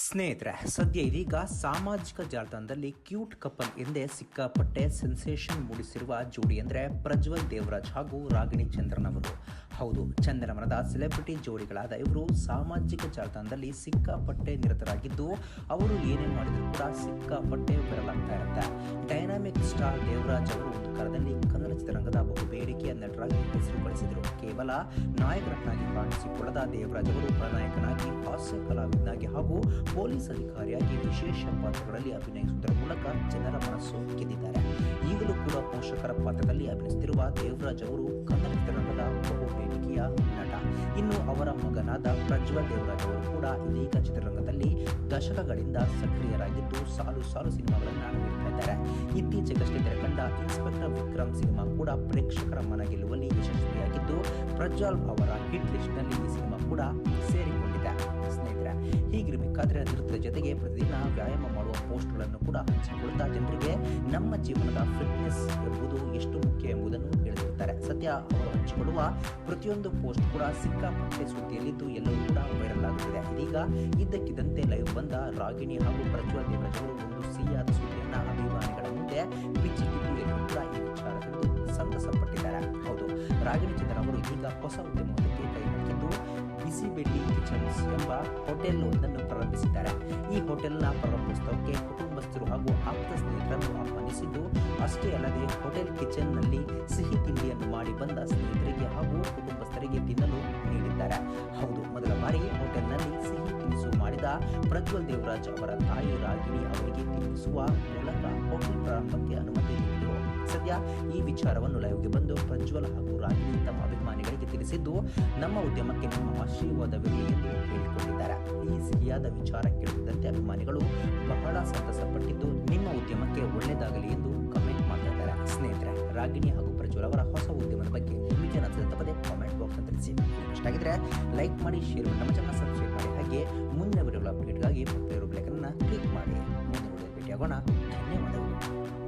ಸ್ನೇಹಿತರೆ, ಸದ್ಯ ಇದೀಗ ಸಾಮಾಜಿಕ ಜಾಲತಾಣದಲ್ಲಿ ಕ್ಯೂಟ್ ಕಪಲ್ ಎಂದೇ ಸಿಕ್ಕಾಪಟ್ಟೆ ಸೆನ್ಸೇಷನ್ ಮೂಡಿಸಿರುವ ಜೋಡಿ ಅಂದರೆ ಪ್ರಜ್ವಲ್ ದೇವರಾಜ್ ಹಾಗೂ ರಾಗಿಣಿ ಚಂದ್ರನ್ ಅವರು. ಹೌದು, ಚಂದ್ರಮನದ ಸೆಲೆಬ್ರಿಟಿ ಜೋಡಿಗಳಾದ ಇವರು ಸಾಮಾಜಿಕ ಜಾಲತಾಣದಲ್ಲಿ ಸಿಕ್ಕಾಪಟ್ಟೆ ನಿರತರಾಗಿದ್ದು, ಅವರು ಏನೇನು ಮಾಡಿದ್ರು ಕೂಡ ಸಿಕ್ಕಾಪಟ್ಟೆ ಬರಲಾಗ್ತಾ ಇರುತ್ತೆ. ಡೈನಾಮಿಕ್ ಸ್ಟಾರ್ ದೇವರಾಜ್ ಅವರು ಒಂದು ಕಾಲದಲ್ಲಿ ಕನ್ನಡ ಚಿತ್ರರಂಗದ ಬಹು ಬೇಡಿಕೆಯ ನಟರಾಗಿ ಹೆಸರು ಗಳಿಸಿದರು ಕೇವಲ ನಾಯಕರನ್ನಾಗಿ ಕಾಣಿಸಿಕೊಳ್ಳದ ದೇವರಾಜ್ ಅವರು ಪ್ರನಾಯಕನಾಗಿ, ಹಾಸ್ಯ ಕಲಾವಿದನಾಗಿ ಹಾಗೂ ಪೊಲೀಸ್ ಅಧಿಕಾರಿಯಾಗಿ ವಿಶೇಷ ಪಾತ್ರಗಳಲ್ಲಿ ಅಭಿನಯಿಸುವುದರ ಮೂಲಕ ಜನರ ಮನಸ್ಸು ಗೆದ್ದಿದ್ದಾರೆ ಈಗಲೂ ಕೂಡ ಪೋಷಕರ ಪಾತ್ರದಲ್ಲಿ ಅಭಿನಯಿಸುತ್ತಿರುವ ದೇವರಾಜ್ ಅವರು ಕನ್ನಡ ಚಿತ್ರರಂಗದ ಬಹು ಬೇಡಿಕೆಯ ನಟ. ಇನ್ನು ಅವರ ಮಗನಾದ ಪ್ರಜ್ವಲ್ ದೇವರಾಜ್ ಅವರು ಕೂಡ ಇದೀಗ ಚಿತ್ರರಂಗದಲ್ಲಿ ದಶಕಗಳಿಂದ ಸಕ್ರಿಯರಾಗಿದ್ದು ಸಾಲು ಸಾಲು ಸಿನಿಮಾಗಳನ್ನು ನೀಡ್ತಾ ಇದ್ದಾರೆ. ಇತ್ತೀಚೆಗಷ್ಟೇ ತೆರೆಕಂಡ ಇನ್ಸ್ಪೆಕ್ಟರ್ ವಿಕ್ರಮ್ ಸಿನಿಮಾ ಕೂಡ ಪ್ರೇಕ್ಷಕರ ಮನ ಗೆಲ್ಲುವಲ್ಲಿ ಯಶಸ್ವಿಯಾಗಿದ್ದು, ಪ್ರಜ್ವಲ್ ಅವರ ಹಿಟ್ ಲಿಸ್ಟ್ನಲ್ಲಿ ಈ ಸಿನಿಮಾ ಕೂಡ ಸೇರಿಕೊಂಡಿದೆ. ಸ್ನೇಹಿತರೆ, ಹೀಗಿರಬೇಕಾದ್ರೆ ನೃತ್ಯದ ಜೊತೆಗೆ ಪ್ರತಿದಿನ ವ್ಯಾಯಾಮ ಮಾಡುವ ಪೋಸ್ಟ್ಗಳನ್ನು ಕೂಡ ಹಂಚಿಕೊಳ್ತಾ ಜನರಿಗೆ ನಮ್ಮ ಜೀವನದ ಫಿಟ್ನೆಸ್ ಎಂಬುದು ಎಷ್ಟು ಮುಖ್ಯ ಎಂಬುದನ್ನು ಹೇಳುತ್ತಿರುತ್ತಾರೆ ಸದ್ಯ ಅವರು ಹಂಚಿಕೊಳ್ಳುವ ಪ್ರತಿಯೊಂದು ಪೋಸ್ಟ್ ಕೂಡ ಸಿಕ್ಕಾಪಟ್ಟೆ ಸುದ್ದಿಯಲ್ಲಿದ್ದು, ಎಲ್ಲವೂ ಕೂಡ ವೈರಲ್ ಆಗುತ್ತಿದೆ. ಇದೀಗ ಇದ್ದಕ್ಕಿದ್ದಂತೆ ಲೈವ್ ಬಂದ ರಾಗಿಣಿ ಹಾಗೂ ಪ್ರಜ್ವಲ್ ದೇವರಾಜ್ ಬಿಚ್ಚಿಟ್ಟಿದ್ದು ಎಲ್ಲರೂ ಕೂಡ ವಿಚಾರವೆಂದು ಸಂತಸಪಟ್ಟಿದ್ದಾರೆ. ಹೌದು ರಾಗಿಣಿ ಚಿತ್ರ ಅವರು ಈಗ ಹೊಸ ಉದ್ಯಮಕ್ಕೆ ಕೈ ಹಾಕಿದ್ದು ಬಿಸಿ ಬೆಟ್ಟಿ ಕಿಚನ್ಸ್ ಎಂಬ ಹೋಟೆಲ್ ಒಂದನ್ನು ಪ್ರಾರಂಭಿಸಿದ್ದಾರೆ. ಈ ಹೋಟೆಲ್ನ ಪ್ರಾರಂಭೋತ್ಸವಕ್ಕೆ ಕುಟುಂಬಸ್ಥರು ಹಾಗೂ ಆಪ್ತ ಸ್ನೇಹಿತರನ್ನು ಆಹ್ವಾನಿಸಿದ್ದು, ಅಷ್ಟೇ ಅಲ್ಲದೆ ಹೋಟೆಲ್ ಕಿಚನ್ನಲ್ಲಿ ಸಿಹಿ ತಿಂಡಿಯನ್ನು ಮಾಡಿ ಬಂದ ಸ್ನೇಹಿತರಿಗೆ ಹಾಗೂ ಕುಟುಂಬಸ್ಥರಿಗೆ ತಿನ್ನಲು ನೀಡಿದ್ದಾರೆ. ಹೌದು, ಮೊದಲ ಬಾರಿ ಹೋಟೆಲ್ನಲ್ಲಿ ಸಿಹಿ ತಿನಿಸು ಮಾಡಿದ ಪ್ರಜ್ವಲ್ ದೇವರಾಜ್ ಅವರ ತಾಯಿ ರಾಗಿಣಿ ಅವರಿಗೆ ತಿನ್ನಿಸುವ ಪ್ರಾರಂಭಕ್ಕೆ ಅನುಮತಿ ನೀಡಿದರು ಸದ್ಯ ಈ ವಿಚಾರವನ್ನು ಲೈವ್ಗೆ ಬಂದು ಪ್ರಜ್ವಲ್ ಹಾಗೂ ರಾಗಿಣಿ ತಮ್ಮ ಅಭಿಮಾನಿಗಳಿಗೆ ತಿಳಿಸಿದ್ದು, ನಮ್ಮ ಉದ್ಯಮಕ್ಕೆ ನಿಮ್ಮ ಆಶೀರ್ವಾದವಿರಲಿ ಎಂದು ಹೇಳಿಕೊಂಡಿದ್ದಾರೆ. ಈ ಸಿಹಿಯಾದ ವಿಚಾರ ಕೇಳುತ್ತಿದ್ದಂತೆ ಅಭಿಮಾನಿಗಳು ಬಹಳ ಸಂತಸಪಟ್ಟಿದ್ದು, ನಿಮ್ಮ ಉದ್ಯಮಕ್ಕೆ ಒಳ್ಳೆಯದಾಗಲಿ ಎಂದು ಕಮೆಂಟ್ ಮಾಡಿದ್ದಾರೆ ಸ್ನೇಹಿತರೆ, ರಾಗಿಣಿ ಹಾಗೂ ಪ್ರಜ್ವಲ್ ಅವರ ಹೊಸ ಉದ್ಯಮದ ಬಗ್ಗೆ ನಿಮಗೆ ತಪ್ಪದೆ ಕಾಮೆಂಟ್ ಬಾಕ್ಸ್ ತಿಳಿಸಿ. ಇಷ್ಟ ಆಗಿದ್ರೆ ಲೈಕ್ ಮಾಡಿ, ಶೇರ್ ಮಾಡಿ, ನಮ್ಮ ಚಾನಲ್ ಸಬ್ಸ್ಕ್ರೈಬ್ ಮಾಡಿ, ಹಾಗೆ ಮುಂದೆ ಬರುವ ಅಪ್ಡೇಟ್ಗಾಗಿ ಪಕ್ಕದಲ್ಲಿರೋ ಬೆಳಕನ್ನು ಕ್ಲಿಕ್ ಮಾಡಿ. ಮುಂದೆ ಭೇಟಿಯಾಗೋಣ. you